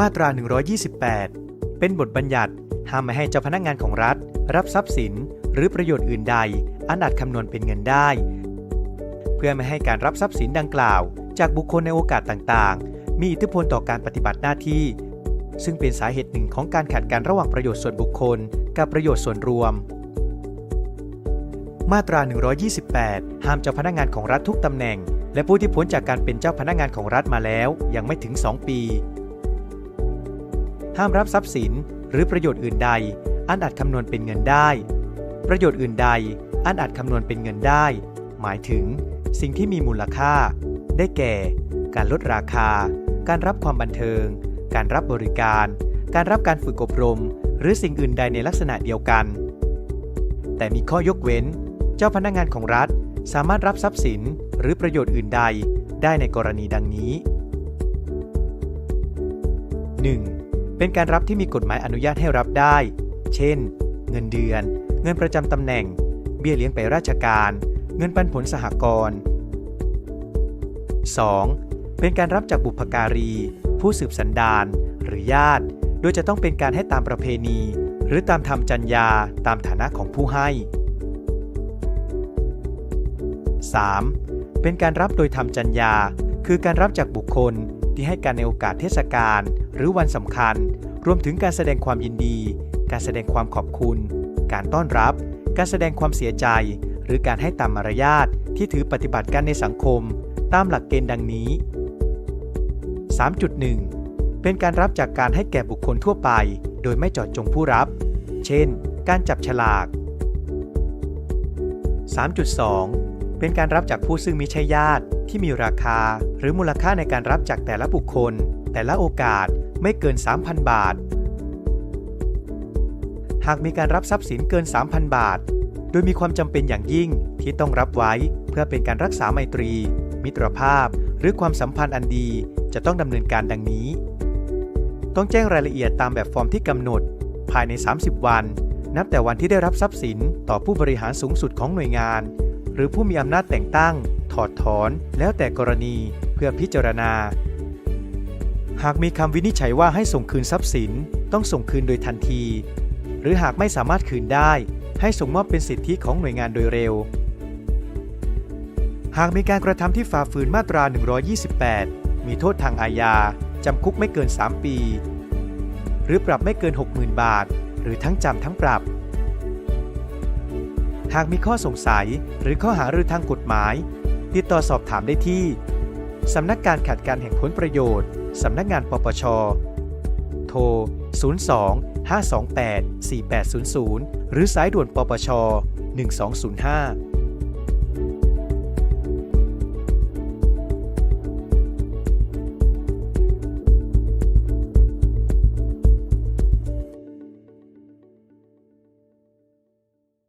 มาตรา 128 เป็นบทบัญญัติห้ามไม่ให้เจ้าพนักงานของรัฐ รับทรัพย์สิน หรือประโยชน์อื่นใดอันอาจคำนวณเป็นเงินได้ เพื่อไม่ให้การรับทรัพย์สินดังกล่าว จากบุคคลในโอกาสต่างๆ มีอิทธิพลต่อการปฏิบัติหน้าที่ ซึ่งเป็นสาเหตุหนึ่งของการขัดกันระหว่างประโยชน์ส่วนบุคคล กับประโยชน์ส่วนรวม มาตรา 128 ห้ามเจ้าพนักงานของรัฐทุกตำแหน่ง และผู้ที่พ้นจากการเป็นเจ้าพนักงานของรัฐมาแล้วยังไม่ถึง 2 ปี ห้ามรับทรัพย์สิน หรือประโยชน์อื่นใด อันอาจคำนวณเป็นเงินได้ ประโยชน์อื่นใด อันอาจคำนวณเป็นเงินได้ หมายถึง สิ่งที่มีมูลค่า ได้แก่ การลดราคา การรับความบันเทิง การรับบริการ การรับการฝึกอบรม หรือสิ่งอื่นใดในลักษณะเดียวกัน แต่มีข้อยกเว้น เจ้าพนักงานของรัฐสามารถรับทรัพย์สินหรือประโยชน์อื่นใดได้ในกรณีดังนี้ 1. เป็นการรับที่มีกฎหมายอนุญาตให้รับได้ เช่น เงินเดือน เงินประจำตำแหน่ง เบี้ยเลี้ยงไปราชการ เงินปันผลสหกรณ์ 2. เป็นการรับจากบุพการี ผู้สืบสันดานหรือญาติ โดยจะต้องเป็นการให้ตามประเพณี หรือตามธรรมจัญญาตามฐานะของผู้ให้ 3. เป็นการรับโดยทำจัญญา คือการรับจากบุคคลที่ให้การในโอกาสเทศกาล หรือวันสำคัญ รวมถึงการแสดงความยินดี การแสดงความขอบคุณ การต้อนรับ การแสดงความเสียใจ หรือการให้ตามมารยาทที่ถือปฏิบัติกันในสังคม ตามหลักเกณฑ์ดังนี้ 3.1 เป็นการรับจากการให้แก่บุคคลทั่วไป โดยไม่เจอดจงผู้รับ เช่น การจับฉลาก 3.2 เป็นการรับจากผู้ซึ่งมิใช่ญาติที่มีราคา หรือมูลค่าในการรับจากแต่ละบุคคล แต่ละโอกาส ไม่เกิน 3,000 บาท หากมีการรับทรัพย์สินเกิน 3,000 บาท โดยมีความจำเป็นอย่างยิ่งที่ต้องรับไว้เพื่อเป็นการรักษาไมตรี มิตรภาพ หรือความสัมพันธ์อันดีจะต้องดำเนินการดังนี้ ต้องแจ้งรายละเอียดตามแบบฟอร์มที่กำหนด ภายใน 30 วัน นับแต่วันที่ได้รับทรัพย์สินต่อผู้บริหารสูงสุดของหน่วยงาน หรือผู้มีอำนาจแต่งตั้ง ถอดถอน แล้วแต่กรณี เพื่อพิจารณา หากมีคำวินิจฉัยว่าให้ส่งคืนทรัพย์สิน ต้องส่งคืนโดยทันที หรือหากไม่สามารถคืนได้ ให้ส่งมอบเป็นสิทธิของหน่วยงานโดยเร็ว หากมีการกระทำที่ฝ่าฝืนมาตรา 128 มีโทษทางอาญาจำคุกไม่เกิน 3 ปี หรือปรับไม่เกิน 60,000 บาท หรือทั้งจำทั้งปรับ หากมีข้อสงสัยหรือข้อหารือทางกฎหมาย ติดต่อสอบถามได้ที่ สำนักการขัดการแห่งผลประโยชน์ สำนักงานปปช โทร 02 528 4800 หรือสายด่วนปปช 1205